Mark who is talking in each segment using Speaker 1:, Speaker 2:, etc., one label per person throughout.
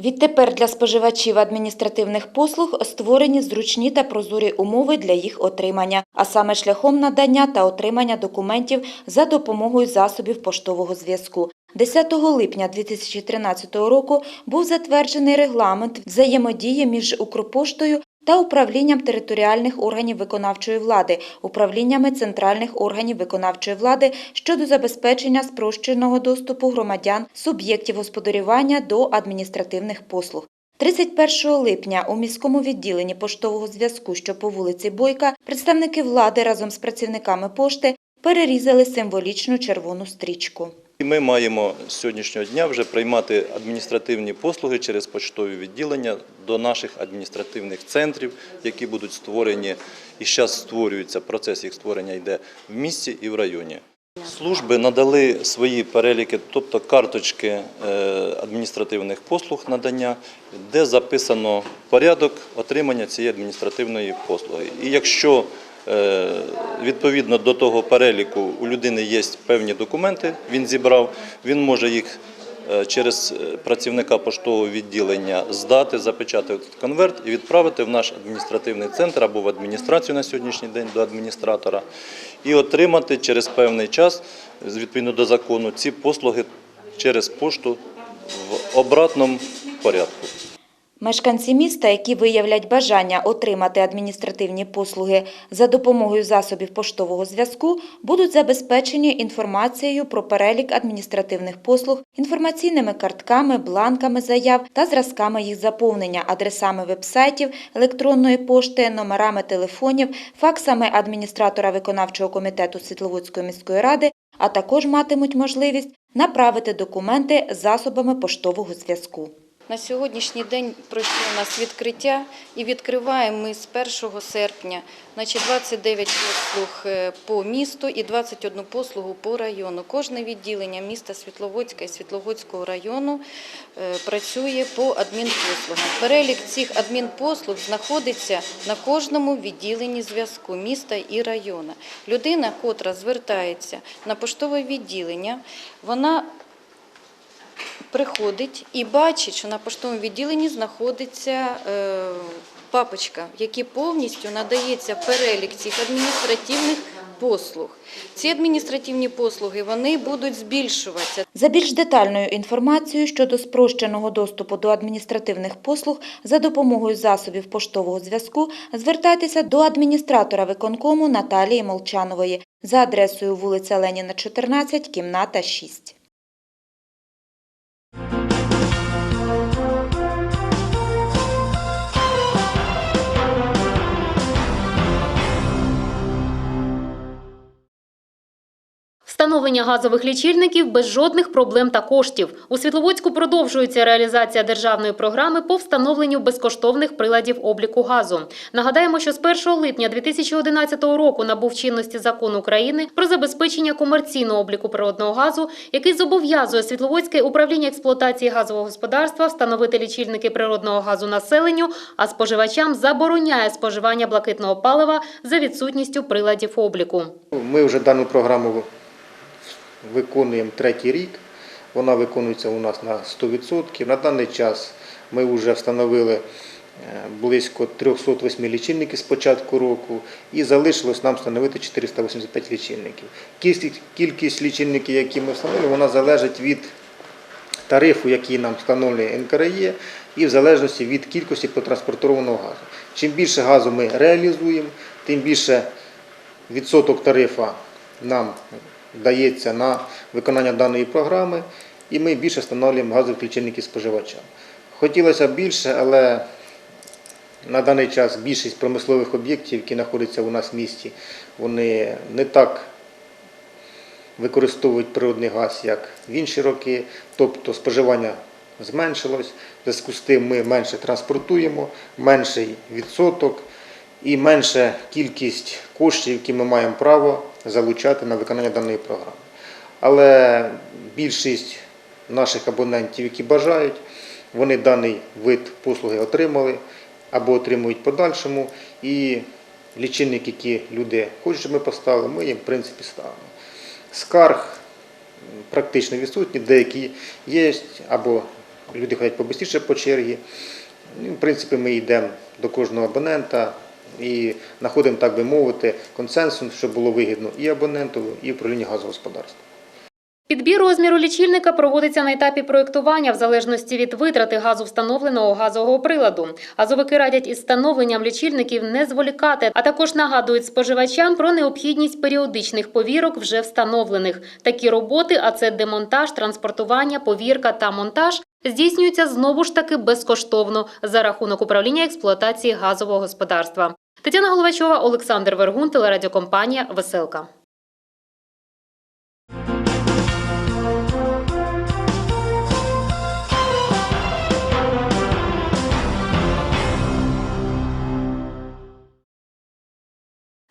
Speaker 1: Відтепер для споживачів адміністративних послуг створені зручні та прозорі умови для їх отримання, а саме шляхом надання та отримання документів за допомогою засобів поштового зв'язку. 10 липня 2013 року був затверджений регламент взаємодії між Укрпоштою та управлінням територіальних органів виконавчої влади, управліннями центральних органів виконавчої влади щодо забезпечення спрощеного доступу громадян суб'єктів господарювання до адміністративних послуг. 31 липня у міському відділенні поштового зв'язку, що по вулиці Бойка, представники влади разом з працівниками пошти перерізали символічну червону стрічку.
Speaker 2: І Ми маємо з сьогоднішнього дня вже приймати адміністративні послуги через почтові відділення до наших адміністративних центрів, які будуть створені і зараз створюється процес їх створення йде в місті і в районі. Служби надали свої переліки, тобто карточки е, адміністративних послуг надання, де записано порядок отримання цієї адміністративної послуги. І якщо відповідно до того переліку у людини є певні документи, він зібрав, він може їх е, через е, працівника поштового відділення здати, запечатати конверт і відправити в наш адміністративний центр або в адміністрацію на сьогоднішній день до адміністратора і отримати через певний час, відповідно до закону, ці послуги через пошту в обратному порядку.
Speaker 1: Мешканці міста, які виявлять бажання отримати адміністративні послуги за допомогою засобів поштового зв'язку, будуть забезпечені інформацією про перелік адміністративних послуг, інформаційними картками, бланками заяв та зразками їх заповнення, адресами вебсайтів, електронної пошти, номерами телефонів, факсами адміністратора виконавчого комітету Світловодської міської ради, а також матимуть можливість направити документи засобами поштового зв'язку.
Speaker 3: На сьогоднішній день пройшло у нас відкриття і відкриваємо ми з 1 серпня значить, 29 послуг е, по місту і 21 послугу по району. Кожне відділення міста Світловодська і Світловодського району е, працює по адмінпослугам. Перелік цих адмінпослуг знаходиться на кожному відділенні зв'язку міста і району. Людина, котра звертається на поштове відділення, вона приходить і бачить, що на поштовому відділенні знаходиться е, папочка, в повністю надається перелік цих адміністративних послуг. Ці адміністративні послуги вони будуть збільшуватися.
Speaker 1: За більш детальною інформацією щодо спрощеного доступу до адміністративних послуг за допомогою засобів поштового зв'язку звертайтеся до адміністратора виконкому Наталії Молчанової за адресою вулиця Леніна, 14, кімната 6.
Speaker 4: Встановлення газових лічильників без жодних проблем та коштів. У Світловодську продовжується реалізація державної програми по встановленню безкоштовних приладів обліку газу. Нагадаємо, що з 1 липня 2011 року набув чинності закон України про забезпечення комерційного обліку природного газу, який зобов'язує Світловодське управління експлуатації газового господарства встановити лічильники природного газу населенню, а споживачам забороняє споживання блакитного палива за відсутністю приладів обліку.
Speaker 5: Ми вже дану програму виконуємо третій рік. Вона виконується у нас на 100%. На даний час ми вже встановили е, близько 308 лічильників з початку року і залишилось нам встановити 485 лічильників. Кількість, лічильників, які ми встановили, вона залежить від тарифу, який нам встановлює НКРЄ, і в залежності від кількості потранспортованого газу. Чим більше газу ми реалізуємо, тим більше відсоток тарифа нам дається на виконання даної програми, і ми більше встановлюємо газових лічильників споживачам. Хотілося б більше, але на даний час більшість промислових об'єктів, які знаходяться у нас в місті, вони не так використовують природний газ, як в інші роки, тобто споживання зменшилось. В зв'язку з тим ми менше транспортуємо, менший відсоток і менша кількість коштів, які ми маємо право залучати на виконання даної програми. Але більшість наших абонентів, які бажають, вони даний вид послуги отримали або отримують подальшому. І лічильник, які люди хочуть, щоб ми поставили, ми їм в принципі ставимо. Скарг практично відсутні, деякі є або люди ходять побистріше по чергі. Ну, В принципі, ми йдемо до кожного абонента і знаходимо, так би мовити, консенсус, щоб було вигідно і абоненту, і управлінню газогосподарства.
Speaker 4: Підбір розміру лічильника проводиться на етапі проєктування в залежності від витрати газу встановленого газового приладу. Газовики радять із встановленням лічильників не зволікати, а також нагадують споживачам про необхідність періодичних повірок вже встановлених. Такі роботи, а це демонтаж, транспортування, повірка та монтаж, здійснюються знову ж таки безкоштовно за рахунок управління експлуатації газового господарства. Тетяна Головачова, Олександр Вергун, телерадіокомпанія Веселка.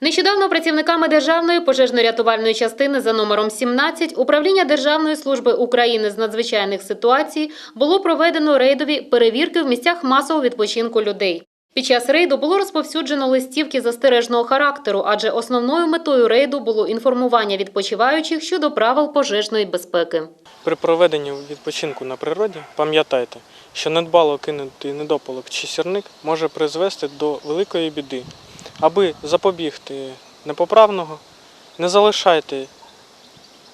Speaker 4: Нещодавно працівниками Державної пожежно-рятувальної частини за номером 17 Управління Державної служби України з надзвичайних ситуацій було проведено рейдові перевірки в місцях масового відпочинку людей. Під час рейду було розповсюджено листівки застережного характеру, адже основною метою рейду було інформування відпочиваючих щодо правил пожежної безпеки.
Speaker 6: При проведенні відпочинку на природі пам'ятайте, що недбало кинутий недопалок чи сірник може призвести до великої біди. Аби запобігти непоправного, не залишайте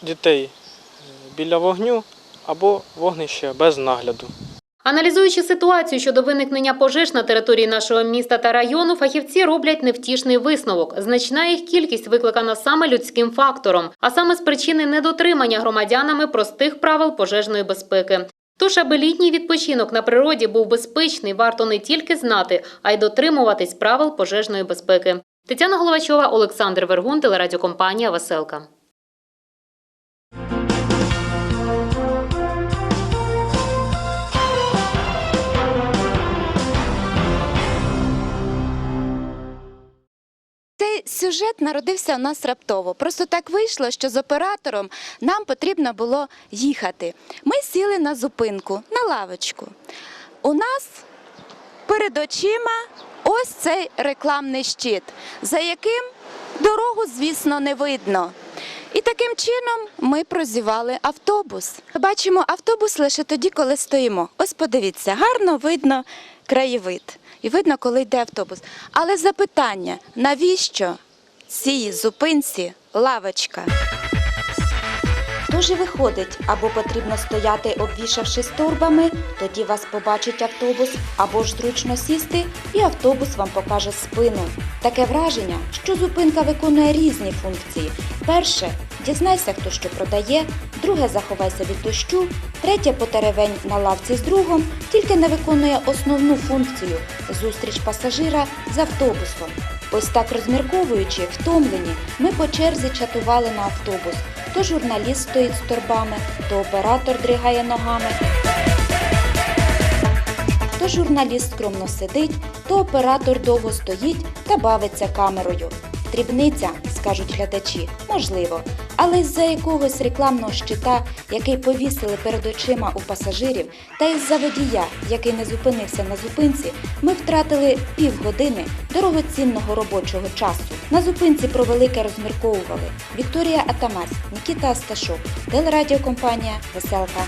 Speaker 6: дітей е, біля вогню або вогнища без нагляду.
Speaker 4: Аналізуючи ситуацію щодо виникнення пожеж на території нашого міста та району, фахівці роблять невтішний висновок. Значна їх кількість викликана саме людським фактором, а саме з причини недотримання громадянами простих правил пожежної безпеки. Тож, аби літній відпочинок на природі був безпечний, варто не тільки знати, а й дотримуватись правил пожежної безпеки. Тетяна Головачова, Олександр Вергун, телерадіокомпанія Веселка.
Speaker 7: Сюжет народився у нас раптово. Просто так вийшло, що з оператором нам потрібно було їхати. Ми сіли на зупинку, на лавочку. У нас перед очима ось цей рекламний щит, за яким дорогу, звісно, не видно. І таким чином ми прозівали автобус. Бачимо автобус лише тоді, коли стоїмо. Ось подивіться, гарно видно краєвид. І видно, коли йде автобус. Але запитання: навіщо цій зупинці лавочка?
Speaker 1: І виходить, або потрібно стояти, обвішавшись торбами, тоді вас побачить автобус, або ж зручно сісти, і автобус вам покаже спину. Таке враження, що зупинка виконує різні функції. Перше дізнайся, хто що продає, друге заховайся від дощу, третє потеревень на лавці з другом, тільки не виконує основну функцію зустріч пасажира з автобусом. Ось так розмірковуючи, втомлені, ми по черзі чатували на автобус. То журналіст стоїть з торбами, то оператор дригає ногами. То журналіст скромно сидить, то оператор довго стоїть та бавиться камерою. Дрібниця, скажуть глядачі, можливо, але із-за якогось рекламного щита, який повісили перед очима у пасажирів, та із-за водія, який не зупинився на зупинці, ми втратили півгодини дорогоцінного робочого часу. На зупинці про велике розмірковували Вікторія Атамась, Нікіта Асташов, телерадіокомпанія Веселка.